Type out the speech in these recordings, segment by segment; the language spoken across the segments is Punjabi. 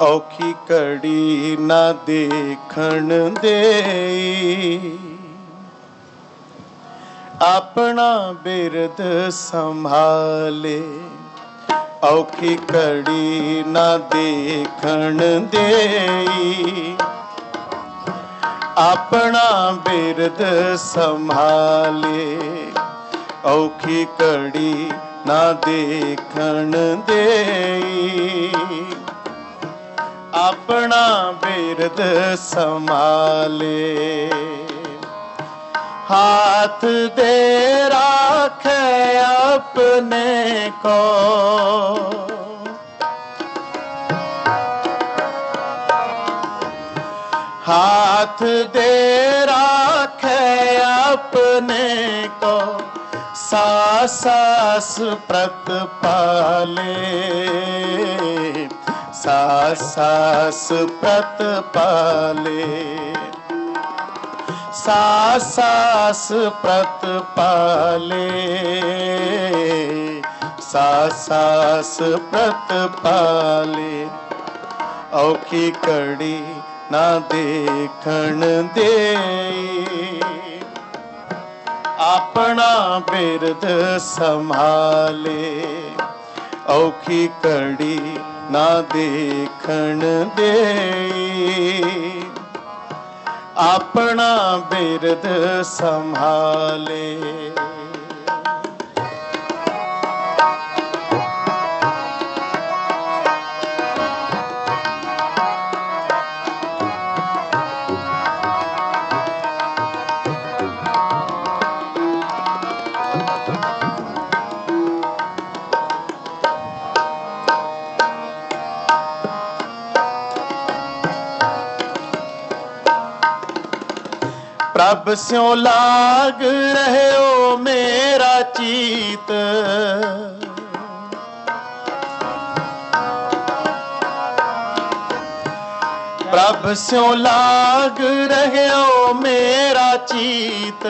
ਔਖੀ ਘੜੀ ਨਾ ਦੇਖਣ ਦੇ ਆਪਣਾ ਬਿਰਦ ਸੰਭਾਲੇ, ਔਖੀ ਘੜੀ ਨਾ ਦੇਖਣ ਦੇ ਆਪਣਾ ਬਿਰਦ ਸੰਭਾਲੇ, ਔਖੀ ਘੜੀ ਨਾ ਦੇਖਣ ਦੇ ਆਪਣਾ ਬਿਰਦ ਸੰਭਾਲੇ हाथ दे राखे अपने को हाथ दे राखे अपने को सास सास प्रत पाले ਸਾ ਸਾਸ ਪ੍ਰਤ ਪਾਲੇ। ਸਾ ਸਾਸ ਪ੍ਰਤ ਪਾਲੇ। ਸਾ ਸਾਸ ਪ੍ਰਤ ਪਾਲੇ। ਔਖੀ ਕੜੀ ਨਾ ਦੇਖਣ ਦੇਈ। ਆਪਣਾ ਬਿਰਦ ਸੰਭਾਲੇ। ਔਖੀ ਕੜੀ ਨਾ ਦੇਖਣ ਦੇ ਆਪਣਾ ਬਿਰਦ ਸੰਭਾਲੇ। ਪ੍ਰਭ ਸਿਉ ਲਾਗ ਰਹਿਓ ਮੇਰਾ ਚੀਤ। ਪ੍ਰਭ ਸਿਉ ਲਾਗ ਰਹਿਓ ਮੇਰਾ ਚੀਤ।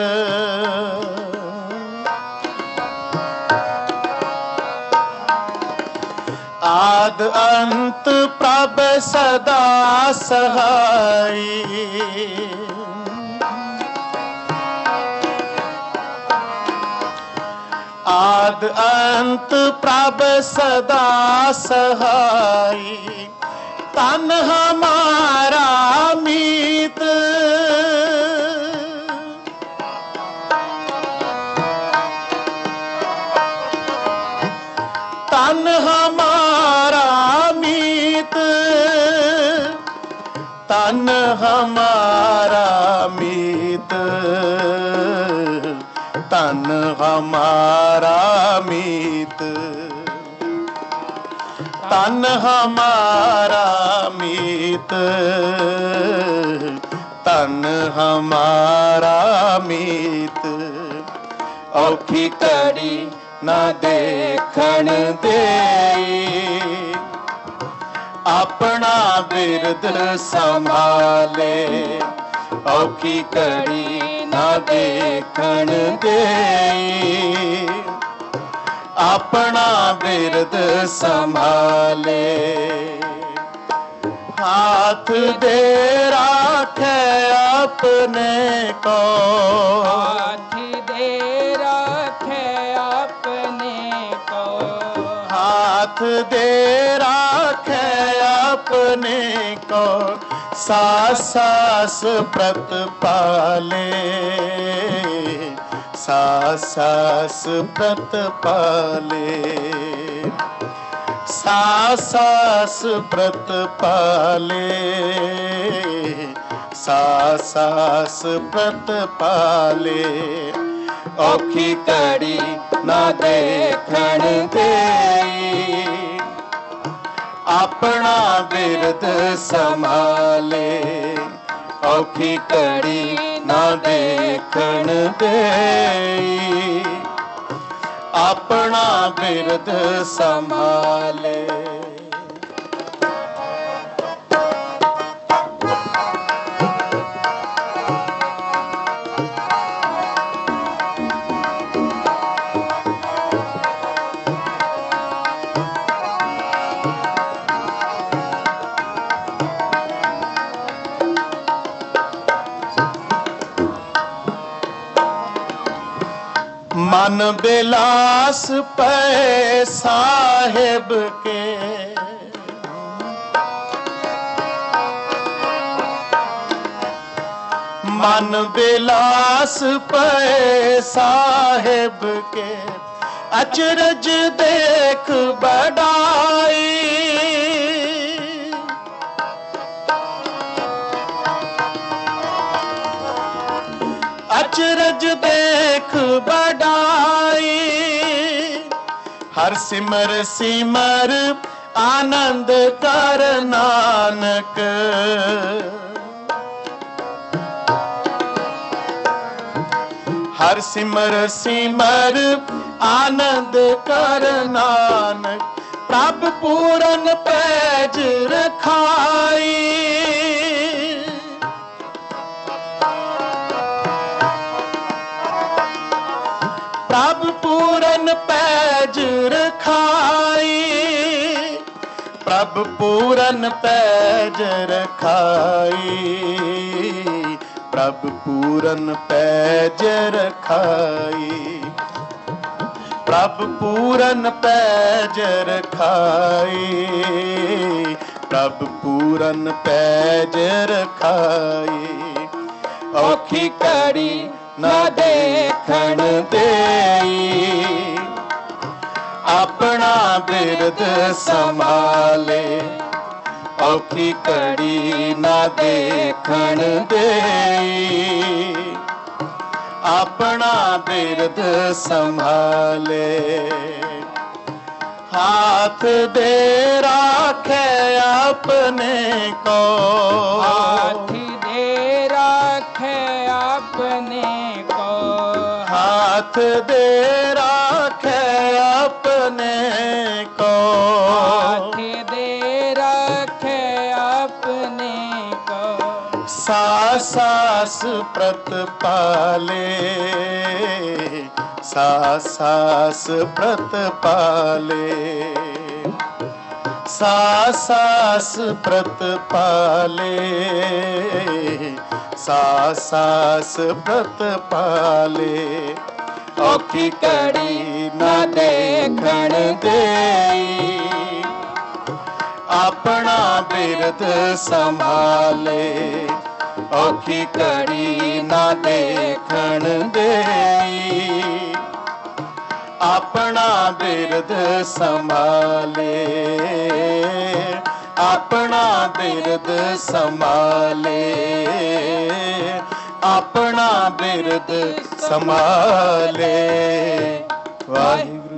ਆਦ ਅੰਤ ਪ੍ਰਭ ਸਦਾ ਸਹਾਈ। ਆਦ ਅੰਤ ਪ੍ਰਭ ਸਦਾ ਸਹਾਈ। ਤਨ ਹਮਾਰਾ ਮੀਤ। ਤਨ ਹਮਾਰਾ ਮੀਤ। ਤਨ ਹਮਾਰਾ ਮੀਤ। ਤਨ ਹਮਾਰਾ ਮੀਤ ਤਨ ਹਮਾਰਾ ਮੀਤ। ਤਨ ਹਮਾਰਾ ਮੀਤ। ਔਖੀ ਕੜੀ ਨਾ ਦੇਖਣ ਦੇ ਆਪਣਾ ਬਿਰਦ ਸੰਭਾਲੇ। ਔਖੀ ਕੜੀ ਨਾ ਦੇਖਣ ਦੇ ਆਪਣਾ ਬਿਰਦ ਸੰਭਾਲੇ ਹਾਥ ਦੇ ਰਾਖੇ ਆਪਣੇ ਕੋ हाथ दे रखे अपने को हाथ दे राखे अपने को सास सास प्रत पाले ਸਾਸ ਪ੍ਰਤ ਪਾਲੇ। ਸਾਸ ਪ੍ਰਤ ਪਾਲੇ। ਸਾਸ ਪ੍ਰਤ ਪਾਲੇ। ਔਖੀ ਕੜੀ ਨਾ ਦੇਖਣ ਤੇਰੀ ਆਪਣਾ ਬਿਰਦ ਸੰਭਾਲੇ। ਔਖੀ ਕੜੀ ਨਾ ਦੇਖਣ ਦੇ ਆਪਣਾ ਬਿਰਦ ਸੰਭਾਲੇ। ਮਨ ਬਿਲਾਸ ਪਏ ਸਾਹਿਬ ਕੇ। ਮਨ ਬਿਲਾਸ ਪਏ ਸਾਹਿਬ ਕੇ। ਅਚਰਜ ਦੇਖ ਬੜਾਈ ਦੇਖ ਬੜਾਈ ਹਰ ਸਿਮਰ ਸਿਮਰ ਆਨੰਦ ਕਰ ਨਾਨਕ। ਹਰ ਸਿਮਰ ਸਿਮਰ ਆਨੰਦ ਕਰ ਨਾਨਕ। ਪ੍ਰਭ ਪੂਰਨ ਪੈਜ ਰਖਾਈ। ਪ੍ਰਭ ਪੂਰਨ ਪੈਜ ਰਖਾਈ। ਪ੍ਰਭ ਪੂਰਨ ਪੈਜ ਰਖਾਈ। ਪ੍ਰਭ ਪੂਰਨ ਪੈਜ ਰਖਾਈ। ਪ੍ਰਭ ਪੂਰਨ ਪੈਜ ਰਖਾਈ। ਪ੍ਰਭ ਪੂਰਨ ਪੈਜ ਰਖਾਈ। ਔਖੀ ਕੜੀ ਨਾ ਦੇਖਣ ਦੇਈ ਆਪਣਾ ਬਿਰਦ ਸੰਭਾਲੇ, ਔਖੀ ਕੜੀ ਨਾ ਦੇਖਣ ਦੇਈ। ਆਪਣਾ ਬਿਰਦ ਸੰਭਾਲੇ, ਹਾਥ ਦੇ ਰਾਖੇ ਆਪਣੇ ਕੋ ਹਾਥੀ ਦੇ ਰਾਖੇ ਆਪਣੇ ਹਾਥ ਦੇ ਰਾਖੇ ਆਪਣੇ ਕੋ ਹਾਥੀ ਦੇ ਰਾਖੇ ਆਪਣੇ ਕੋ ਸਾਸ ਸਾਸ ਪ੍ਰਤਪਾਲੇ ਸਾਸ ਸਾਸ ਸਾਸ ਸਾਸ ਪ੍ਰਤਪਾਲੇ ਸਾਸ ਸਾਸ ਪ੍ਰਤਪਾਲੇ ਔਖੀ ਕੜੀ ਨਾ ਦੇਖਣ ਦੇਈ। ਆਪਣਾ ਬਿਰਦ ਸੰਭਾਲੇ, ਔਖੀ ਕੜੀ ਨਾ ਦੇਖਣ ਦੇਈ। ਆਪਣਾ ਬਿਰਦ ਸੰਭਾਲੇ, ਆਪਣਾ ਬਿਰਦ ਸੰਭਾਲੇ। ਆਪਣਾ ਬਿਰਦ ਸੰਭਾਲੇ। ਵਾਹਿਗੁਰੂ।